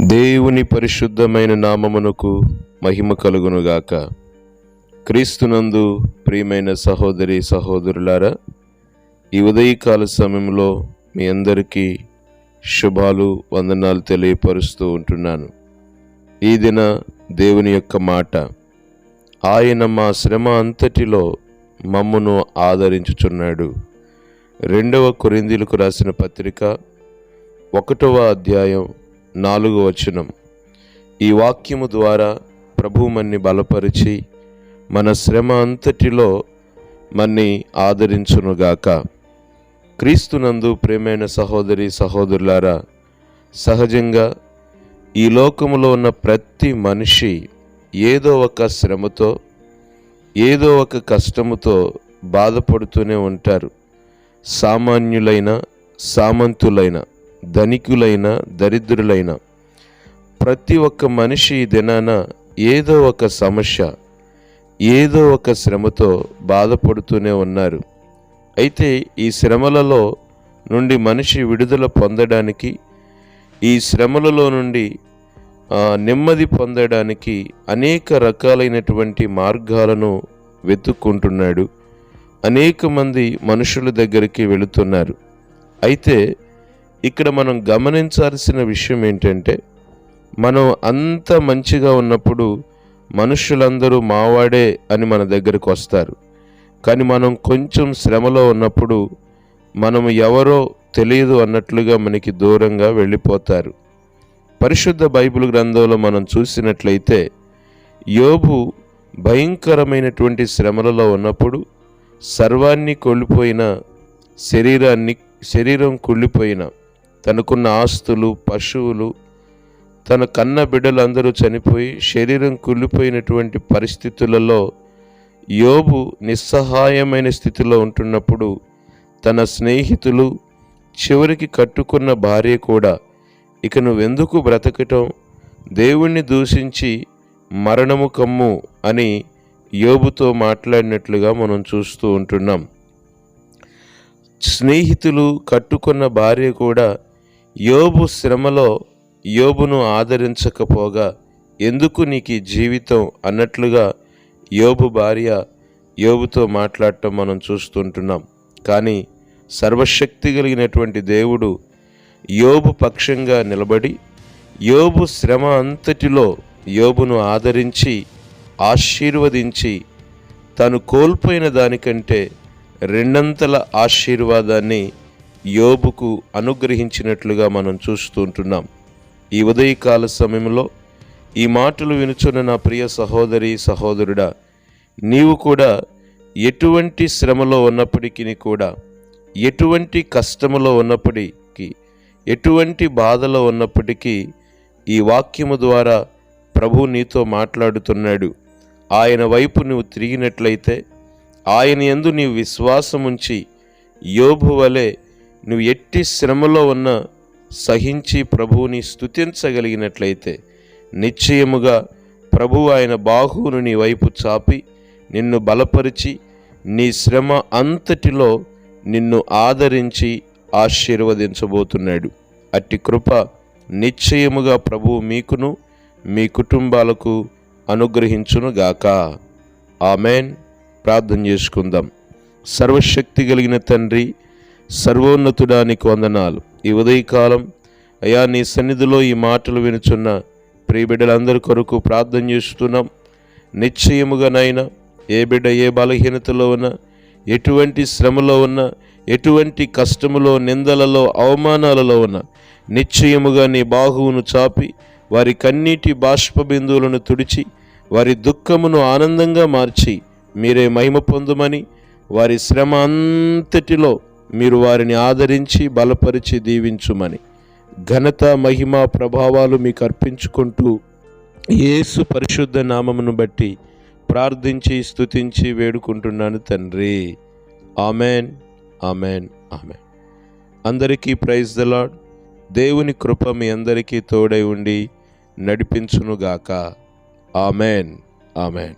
దేవుని పరిశుద్ధమైన నామమునకు మహిమ కలుగునుగాక. క్రీస్తునందు ప్రియమైన సహోదరి సహోదరులారా ఈ ఉదయకాల సమయంలో మీ అందరికీ శుభాలు వందనాలు తెలియపరుస్తూ ఉంటున్నాను. ఈ దిన దేవుని యొక్క మాట ఆయన మా శ్రమ అంతటిలో మమ్మును ఆదరించుచున్నాడు. రెండవ కొరిందీలకు రాసిన పత్రిక ఒకటవ అధ్యాయం నాలుగు వచనం. ఈ వాక్యము ద్వారా ప్రభు మన్ని బలపరిచి మన శ్రమ అంతటిలో మన్ని ఆదరించునుగాక క్రీస్తునందు ప్రేమైన సహోదరి సహోదరులారా సహజంగా ఈ లోకములో ఉన్న ప్రతి మనిషి ఏదో ఒక శ్రమతో ఏదో ఒక కష్టముతో బాధపడుతూనే ఉంటారు. సామాన్యులైన సామంతులైన. ధనికులైన దరిద్రులైన ప్రతి ఒక్క మనిషి దినాన ఏదో ఒక సమస్య ఏదో ఒక శ్రమతో బాధపడుతూనే ఉన్నారు. అయితే ఈ శ్రమలలో నుండి మనిషి విడుదల పొందడానికి ఈ శ్రమలలో నుండి నెమ్మది పొందడానికి అనేక రకాలైనటువంటి మార్గాలను వెతుక్కుంటున్నాడు. అనేక మంది మనుషుల దగ్గరికి వెళుతున్నారు. అయితే ఇక్కడ మనం గమనించాల్సిన విషయం ఏంటంటే మనం అంత మంచిగా ఉన్నప్పుడు మనుషులందరూ మావాడే అని మన దగ్గరకు వస్తారు. కానీ మనం కొంచెం శ్రమలో ఉన్నప్పుడు మనం ఎవరో తెలియదు అన్నట్లుగా మనకి దూరంగా వెళ్ళిపోతారు. పరిశుద్ధ బైబిల్ గ్రంథంలో మనం చూసినట్లయితే యోబు భయంకరమైనటువంటి శ్రమలలో ఉన్నప్పుడు సర్వాన్ని కోల్పోయిన శరీరాన్ని శరీరం కుళ్ళిపోయిన తనకున్న ఆస్తులు పశువులు తన కన్న బిడ్డలందరూ చనిపోయి శరీరం కుళ్ళిపోయినటువంటి పరిస్థితులలో యోబు నిస్సహాయమైన స్థితిలో ఉంటున్నప్పుడు తన స్నేహితులు చివరికి కట్టుకున్న భార్య కూడా ఇక నువ్వెందుకు బ్రతకటం? దేవుణ్ణి దూషించి మరణము కమ్ము అని యోబుతో మాట్లాడినట్లుగా మనం చూస్తూ ఉంటున్నాం. స్నేహితులు కట్టుకున్న భార్య కూడా యోబు శ్రమలో యోబును ఆదరించకపోగా ఎందుకు నీకు జీవితం అన్నట్లుగా యోబు భార్య యోబుతో మాట్లాడటం మనం చూస్తుంటున్నాం. కానీ సర్వశక్తి కలిగినటువంటి దేవుడు యోబు పక్షంగా నిలబడి యోబు శ్రమ అంతటిలో యోబును ఆదరించి ఆశీర్వదించి తను కోల్పోయిన దానికంటే రెండంతల ఆశీర్వాదాన్ని యోబుకు అనుగ్రహించినట్లుగా మనం చూస్తూ ఉంటున్నాం. ఈ ఉదయకాల సమయంలో ఈ మాటలు వినుచున్న నా ప్రియ సహోదరి సహోదరుడా నీవు కూడా ఎటువంటి శ్రమలో ఉన్నప్పటికీ కూడా ఎటువంటి కష్టములో ఉన్నప్పటికీ ఎటువంటి బాధలో ఉన్నప్పటికీ ఈ వాక్యము ద్వారా ప్రభు నీతో మాట్లాడుతున్నాడు. ఆయన వైపు నువ్వు తిరిగినట్లయితే ఆయన యందు నీవు విశ్వాసముంచి యోబు వలె నువ్వు ఎట్టి శ్రమలో ఉన్న సహించి ప్రభువుని స్తుతించగలిగినట్లయితే నిశ్చయముగా ప్రభువు ఆయన బాహువును నీ వైపు చాపి నిన్ను బలపరిచి నీ శ్రమ అంతటిలో నిన్ను ఆదరించి ఆశీర్వదించబోతున్నాడు. అట్టి కృప నిశ్చయముగా ప్రభువు మీకును మీ కుటుంబాలకు అనుగ్రహించునుగాక ఆమెన్. ప్రార్థన చేసుకుందాం. సర్వశక్తి కలిగిన తండ్రి సర్వోన్నతుడానికి వందనాలు. ఈ ఉదయకాలం అయా నీ సన్నిధిలో ఈ మాటలు వినుచున్న ప్రియబిడ్డలందరి కొరకు ప్రార్థన చేస్తున్నాం. నిశ్చయముగానైనా ఏ బిడ్డ ఏ బలహీనతలో ఉన్నా ఎటువంటి శ్రమలో ఉన్నా ఎటువంటి కష్టములో నిందలలో అవమానాలలో ఉన్న నిశ్చయముగా నీ బాహువును చాపి వారి కన్నీటి బాష్ప బిందువులను తుడిచి వారి దుఃఖమును ఆనందంగా మార్చి మీరే మహిమ పొందుమని వారి శ్రమ అంతటిలో మీరు వారిని ఆదరించి బలపరిచి దీవించుమని. ఘనత మహిమ ప్రభావాలు మీకు అర్పించుకుంటూ యేసు పరిశుద్ధ నామమును బట్టి ప్రార్థించి స్తుతించి వేడుకుంటున్నాను తండ్రి. Amen amen amen. అందరికీ ప్రైజ్ ద లాడ్. దేవుని కృప మీ అందరికీ తోడై ఉండి నడిపించునుగాక. Amen amen.